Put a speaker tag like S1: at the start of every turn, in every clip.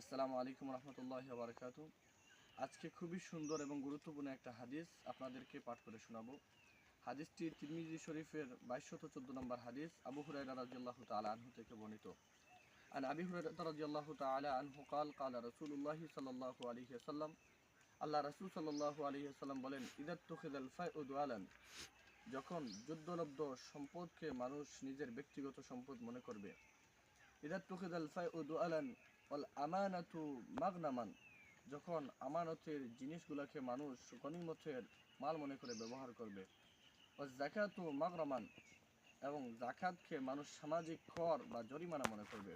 S1: আসসালামু আলাইকুম রহমতুল্লাহ বারকাত আজকে খুবই সুন্দর এবং গুরুত্বপূর্ণ একটা হাদিস আপনাদেরকে পাঠ করে শোনাব। হাদিসটি তিরমিজি শরীফের বাইশশত চোদ্দ নম্বর হাদিস, আবু হুরাইরা রাজিয়াল্লাহ তালা আনহু থেকে বর্ণিত। আন আবি হুরাই রাজিয়াল্লাহ তালা আনহু কাল, কালা রসুল্লাহ সাল্লাহ আলী আসাল্লাম আল্লাহ রসুল সাল্লাহ আলী আসাল্লাম বলেন ইদার তুখিদাল ফায়দ আলান যখন যুদ্ধলব্ধ সম্পদকে মানুষ নিজের ব্যক্তিগত সম্পদ মনে করবে ইদাত তুখিদাল ফায়দ আলান ওয়াল আমানাতু মাগনামান, যখন আমানতের জিনিসগুলোকে মানুষ গনিমতের মাল মনে করে ব্যবহার করবে। ও জাকাতু মাগরামান এবং জাকাতকে মানুষ সামাজিক কর বা জরিমানা মনে করবে।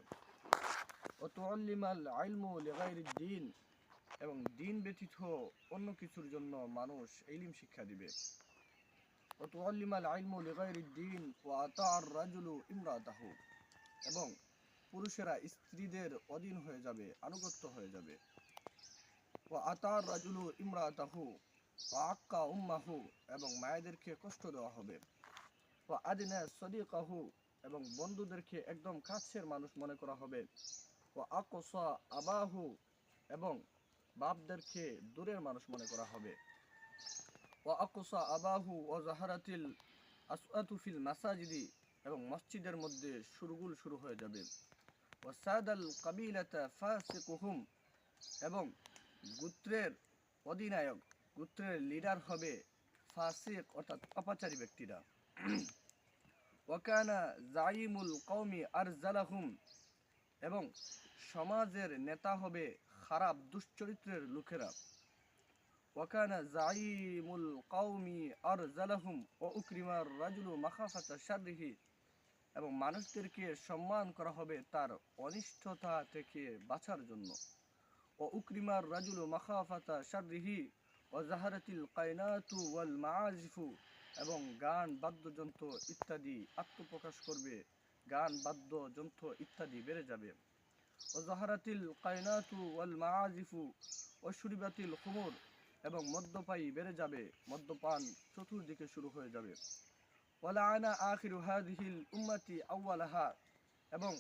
S1: ও তুআল্লিমাল ইলমু লিগাইরিদ দিন এবং দিন ব্যতীত অন্য কিছুর জন্য মানুষ ইলম শিক্ষা দিবে। ও তুআল্লিমাল ইলমু লিগাইরিদ দিন ওয়া আতাআর রাজুলু ইমরাতাহু, এবং পুরুষেরা স্ত্রীদের অধীন হয়ে যাবে, আনুগত্য হয়ে যাবে। ও আতার রাজুলু ইমরাতাহু ও আক্কা উম্মাহু, এবং মায়েদেরকে কষ্ট দেওয়া হবে। ও আদিনা সদিকাহু, এবং বন্ধুদেরকে একদম কাছের মানুষ মনে করা হবে। ও আকসা আবাহু, এবং বাপদেরকে দূরের মানুষ মনে করা হবে। ও আকসা আবাহু ও জাহারাতিল আসআতুফিল মাসাজিদি, এবং মসজিদের মধ্যে সুরগুল শুরু হয়ে যাবে। ওসাদাল কাবিলাতা ফাসিকুহুম, এবং গোত্রের অধিনায়ক, গোত্রের লিডার হবে ফাসিক, অর্থাৎ অপাচারী ব্যক্তিরা। ওয়াকানা জাইমুল কওমি আরজালাহুম, এবং সমাজের নেতা হবে খারাপ দুশ্চরিত্রের লোকেরা। ওয়াকানা জাইমুল কওমি আরজালাহুম, ও উকরিমার রাজুলু মাখাফাতা শাররিহি এবং মানুষদেরকে সম্মান করা হবে তার অনিষ্ঠতা থেকে বাঁচার জন্য। ও উকরিমার রাজুল মাখাফাতা শাররিহি ও জাহারাতিল কায়নাতু ওয়াল মাআজিফু এবং গান, বাদ্যযন্ত্র ইত্যাদি আত্মপ্রকাশ করবে। গান, বাদ্যযন্ত্র ইত্যাদি বেড়ে যাবে। ও জাহারাতিল কায়নাতু ওয়াল মাআজিফু ও সুরিবাতিল খুমুর এবং মদ্যপায়ী বেড়ে যাবে। মদ্যপান চতুর্দিকে শুরু হয়ে যাবে। ওয়ালাআনা আখিরু হাদিহিল উম্মতি আউয়ালাহা এবং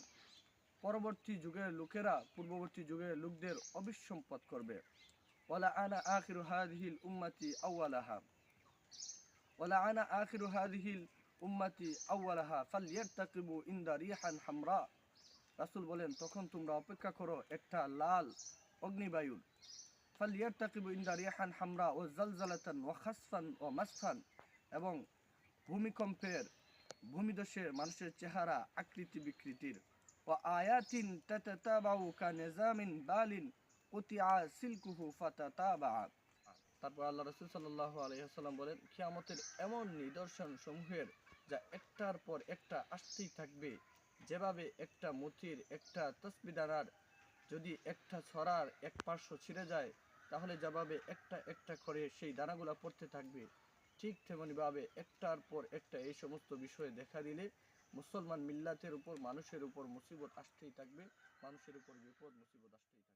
S1: পরবর্তী যুগের লোকেরা পূর্ববর্তী যুগের লোকদের অবিসম্পদ করবে। ওয়ালা আনা আখিরু হাদিহিল উম্মতি আউয়ালাহা ওয়ালা আনা আখিরু হাদিহিল উম্মতি আউয়ালাহা ফালইয়ারতাকিবু ইনদা রিহান হামরা। রাসূল বলেন, তখন তোমরা অপেক্ষা করো একটা লাল অগ্নিবায়ুর ফালইয়ারতাকিবু ইনদা রিহান হামরা ও জালজালাতান ওয়া খাসফান ও মাসফান এবং ভূমিকম্পের ভূমিদশে মানুষের চেহারা আকৃতি বিকৃতির ও আয়াতিন বালিন তারপর আল্লাহ রসুল সাল্লাহ আলহিহাল্লাম বলেন এমন নিদর্শন সমূহের যা একটার পর একটা আসতেই থাকবে, যেভাবে একটা মতির একটা তসবিদানার যদি একটা ছড়ার এক পার্শ্ব ছিঁড়ে যায়, তাহলে যেভাবে একটা একটা করে সেই দানাগুলা পড়তে থাকবে ঠিক তেমনিভাবে একটার পর একটা এই সমস্ত বিষয়ে দেখা দিলে মুসলমান মিল্লাতের উপর, মানুষের উপর মুসিবত আসতেই থাকবে, মানুষের উপর বিপদ, মুসিবত আসতেই